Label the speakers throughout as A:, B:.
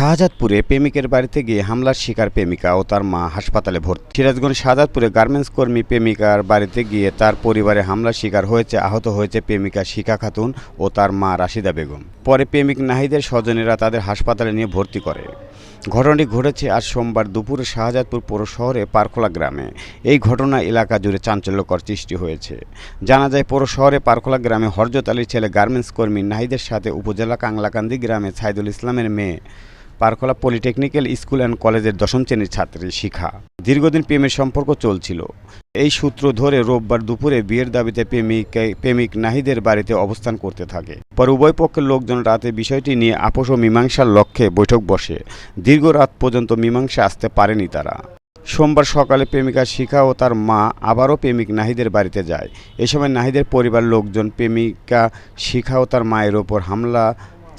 A: শাহজাদপুরে প্রেমিকের বাড়িতে গিয়ে হামলার শিকার প্রেমিকা ও তার মা হাসপাতালে ভর্তি। সিরাজগঞ্জ শাহজাদপুরে গার্মেন্টস কর্মী প্রেমিকার বাড়িতে গিয়ে তার পরিবারে হামলার শিকার হয়েছে, আহত হয়েছে প্রেমিকা শিখা খাতুন ও তার মা রাশিদা বেগম। পরে প্রেমিক নাহিদের স্বজনেরা তাদের হাসপাতালে নিয়ে ভর্তি করে। ঘটনাটি ঘটেছে আজ সোমবার দুপুরে শাহজাদপুর পৌর শহরে পারখোলা গ্রামে। এই ঘটনা এলাকা জুড়ে চাঞ্চল্যকর সৃষ্টি হয়েছে। জানা যায়, পৌর শহরে পারখোলা গ্রামে হরজত আলীর ছেলে গার্মেন্টস কর্মী নাহিদের সাথে উপজেলা কাংলাকান্দি গ্রামে সাইদুল ইসলামের মেয়ে পারখোলা পলিটেকনিক্যাল স্কুল অ্যান্ড কলেজের দশম শ্রেণির ছাত্রী শিখা। দীর্ঘদিন প্রেমের সম্পর্ক চলছিল। এই সূত্র ধরে রোববার দুপুরে বিয়ের দাবিতে প্রেমিক প্রেমিক নাহিদের বাড়িতে অবস্থান করতে থাকে। পরে উভয় পক্ষের লোকজন রাতে বিষয়টি নিয়ে আপোষ ও মীমাংসার লক্ষ্যে বৈঠক বসে। দীর্ঘ রাত পর্যন্ত মীমাংসা আসতে পারেনি তারা। সোমবার সকালে প্রেমিকা শিখা ও তার মা আবারও প্রেমিক নাহিদের বাড়িতে যায়। এ সময় নাহিদের পরিবার লোকজন প্রেমিকা শিখা ও তার মায়ের ওপর হামলা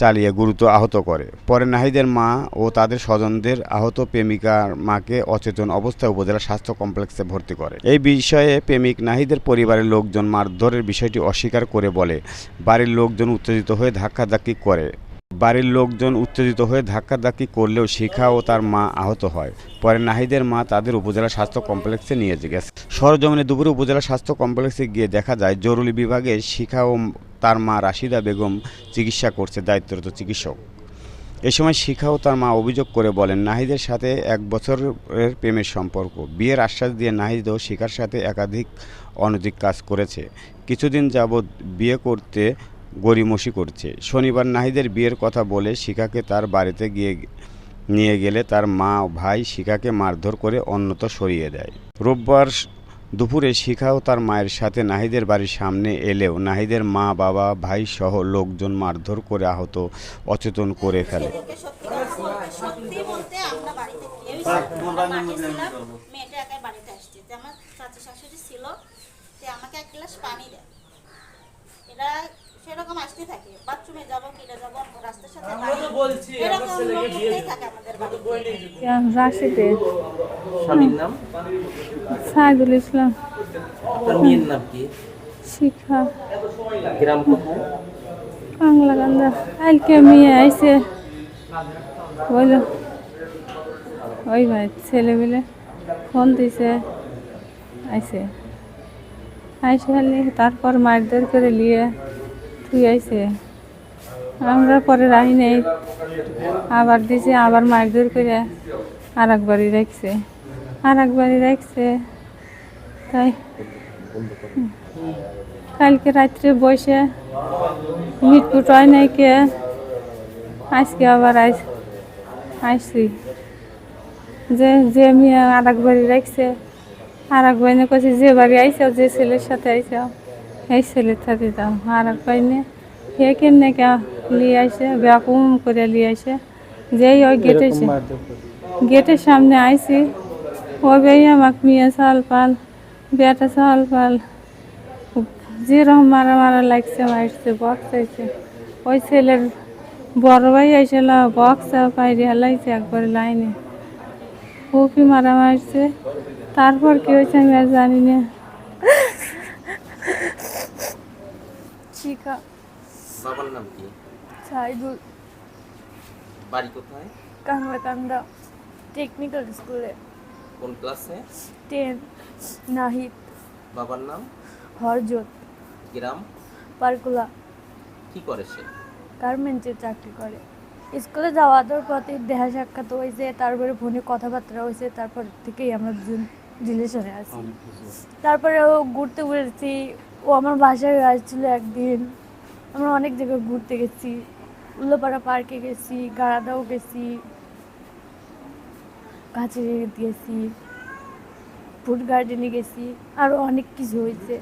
A: চালিয়ে গুরুতর আহত করে। পরে নাহিদের মা ও তাদের স্বজনদের আহত প্রেমিকার মাকে অচেতন অবস্থায় উপজেলা স্বাস্থ্য কমপ্লেক্সে ভর্তি করে। এই বিষয়ে প্রেমিক নাহিদের পরিবারের লোকজন মারধরের বিষয়টি অস্বীকার করে বলে, বাড়ির লোকজন উত্তেজিত হয়ে ধাক্কাধাক্কি করে। বাড়ির লোকজন উত্তেজিত হয়ে ধাক্কাধাক্কি করলেও শিখা ও তার মা আহত হয়। পরে নাহিদের মা তাদের উপজেলা স্বাস্থ্য কমপ্লেক্সে নিয়ে গেছে। সরজমিনে দুপুরে উপজেলা স্বাস্থ্য কমপ্লেক্সে গিয়ে দেখা যায়, জরুরি বিভাগে শিখা ও তার মা রাশিদা বেগম চিকিৎসা করছে, দায়িত্বরত চিকিৎসক। এ সময় শিখাও তার মা অভিযোগ করে বলেন, নাহিদের সাথে এক বছরের প্রেমের সম্পর্ক। বিয়ের আশ্বাস দিয়ে নাহিদ ও শিখার সাথে একাধিক অনৈতিক কাজ করেছে। কিছুদিন যাবৎ বিয়ে করতে গড়িমসি করছে। শনিবার নাহিদের বিয়ের কথা বলে শিখাকে তার বাড়িতে গিয়ে নিয়ে গেলে তার মা ভাই শিখাকে মারধর করে অন্যত সরিয়ে দেয়। রোববার দুপুরে শিখাও তার মায়ের সাথে। নাহিদের বাড়ির সামনে এলেও নাহিদের মা, বাবা, ভাই সহ লোকজন মারধর করে আহত, অচেতন করে ফেলে।
B: আমাকে এক গ্লাস পানি দেয়। এরা সেরকম আসতে থাকে। বাথরুমে যাব কিনে যাব রাস্তার সাথে
C: আমরা তো বলছি,
B: এরকম থাকে আমাদের
D: রাশিদে
C: স্বামীর নাম?
D: সাইদুল ইসলাম।
C: আপনার মেয়ের নাম কি?
D: শিখা।
C: গ্রাম কোথায়?
D: গান্দা। মেয়ে বলল ওই ভাই ছেলে মিলে ফোন দিছে। আইসে আইসে খালি তারপর মারধর করে নিয়ে তুই আইসে আমরা পরে রাহি নেই। আবার দিছে, আবার মারধর করে আর একবারই রাখছে আর একবারই রাখছে তাই। কালকে রাত্রে বসে মিটকুট হয় নাই কে? আজকে আবার আইসি যে যে মেয়ে আর এক বাড়ি রাখছে আর এক বাইনে কাছে যে বাড়ি আইসে যে ছেলের সাথে আইসে এই সাথে যাও আর এক বাইনে কে কেনে কে লিয়ে আইসে ব্যাকুম করে লিয়ে আইসে। যেই ওই গেটে গেটের সামনে আইসি ও বেই আমাকে মেয়ে চাল পাল বেটা চাল পাল। যেরকম মারা মারা লাগছে মারছে বক্স আইছে ওই ছেলের বড় ভাই আইছিল বক্স পাইরে হেলাইছে একবার লাইনে। খুবই মারা মারছে? তারপর কি হয়েছে আমি আর জানি না। শিখা।
C: বাবার নাম কি?
D: সাইদুল।
C: বাড়ি কোথায়?
D: কাংলাকান্দা টেকনিক্যাল স্কুলে
C: কোন ক্লাসে
D: টেন নাহিদ।
C: বাবার নাম?
D: হরজত।
C: গ্রাম?
D: পারকুলা।
C: কি করে সে?
D: গার্মেন্টসে চাকরি করে। স্কুলে যাওয়ার পথে দেখা সাক্ষাৎ হয়েছে তারপরে ফোনে কথাবার্তা হয়েছে তারপর থেকেই আমরা দুজন রিলেশনে আছি। তারপরে ঘুরতে ঘুরেছি ও আমার বাসায় আসছিল একদিন। আমরা অনেক জায়গায় ঘুরতে গেছি। উল্লোপাড়া পার্কে গেছি, গাড়াদাও গেছি কাছে গেছি ফুড গার্ডেনে গেছি আরও অনেক কিছু হয়েছে।